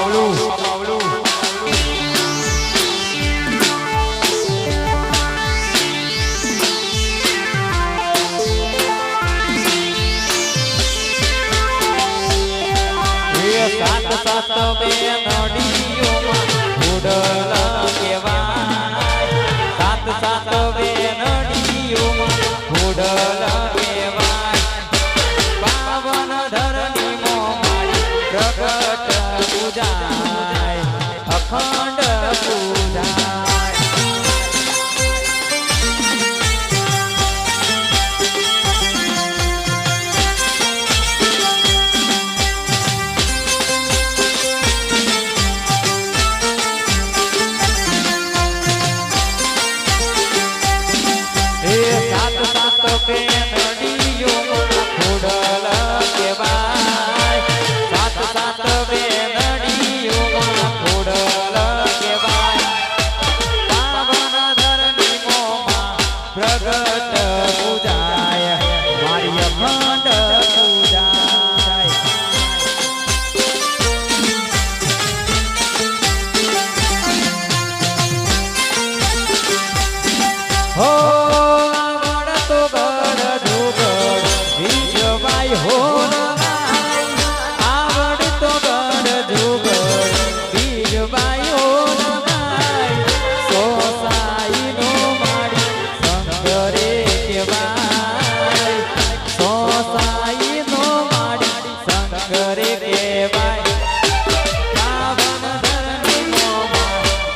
Paulo.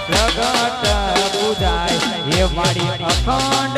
પ્રગટ પૂજાય એ મારી અખંડ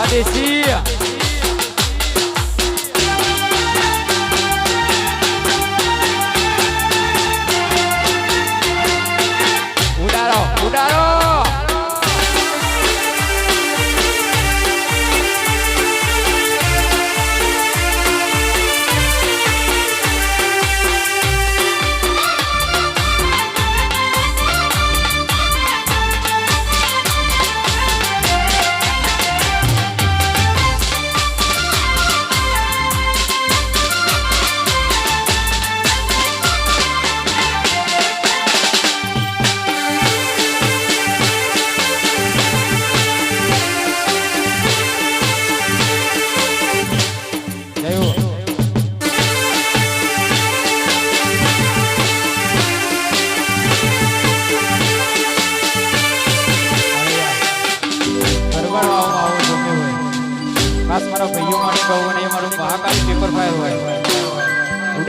Padecia.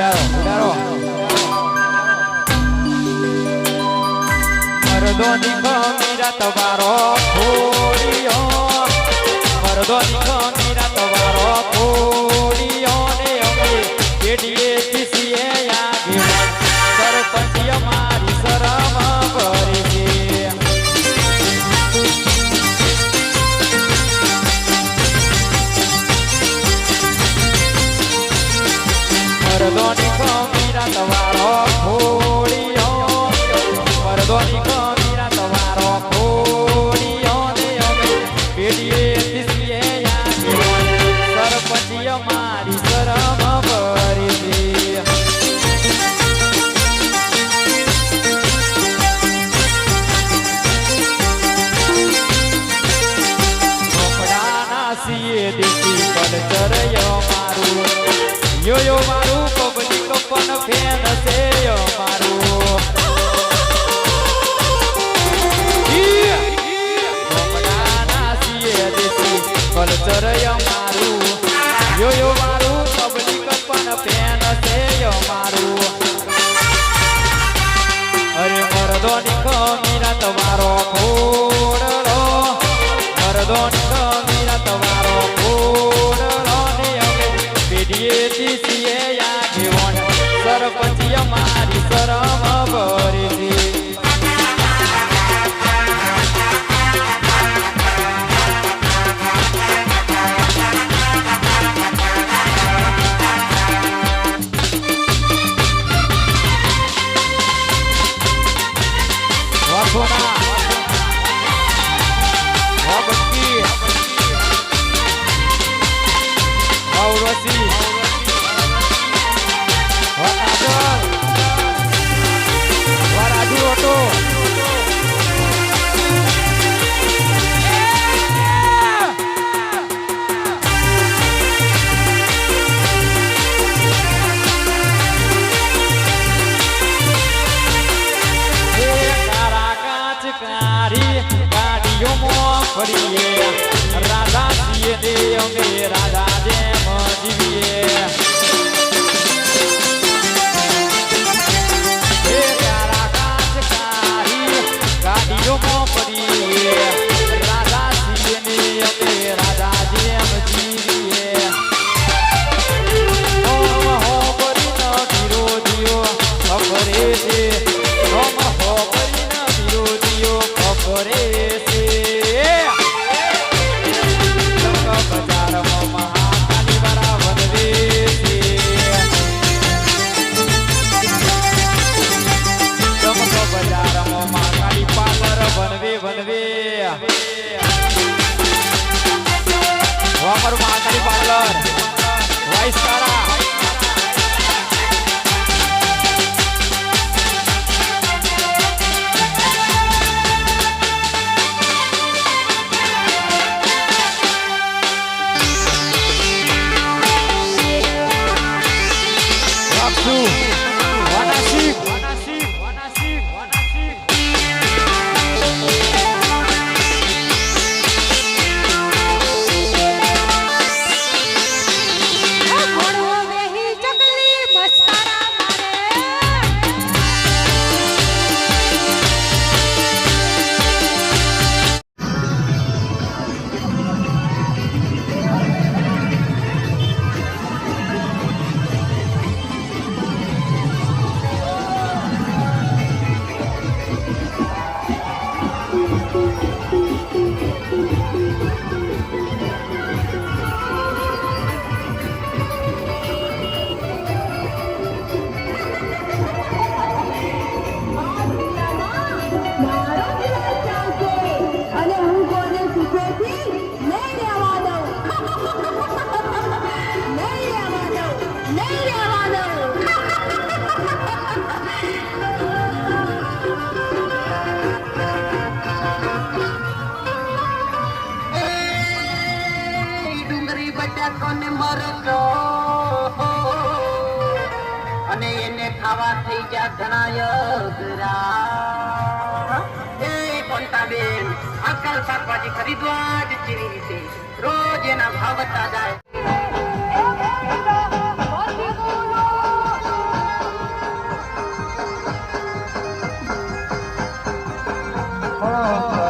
ઉડાડો ઉડાડો મરદો નિખો મીરા તમારો થોડીઓ મરદો નિખો મીરા તમારો થોડીઓ ને અમે કેડીએ પીસીએ ફરીએ. રાધા જીએ દે અમે રાધા જેમ જીવીએ. શાકભાજી ખરીદવા જ ચીરી રીતે રોજ એના ભાવ વધતા જાય. युवा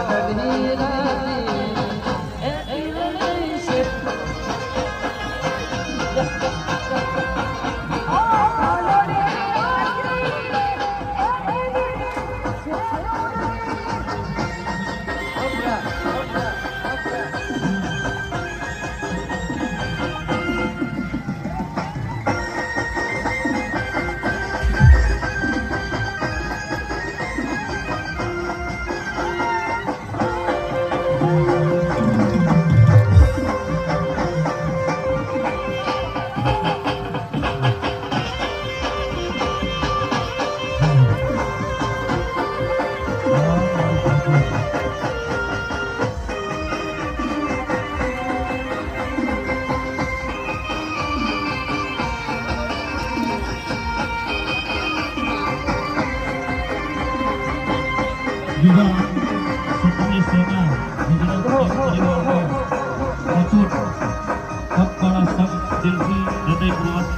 દિલથી હૃદયપૂર્વક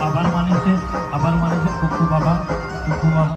આભાર માને છે આભાર માને છે ખૂબ ખૂબ આભાર ખૂબ ખૂબ આભાર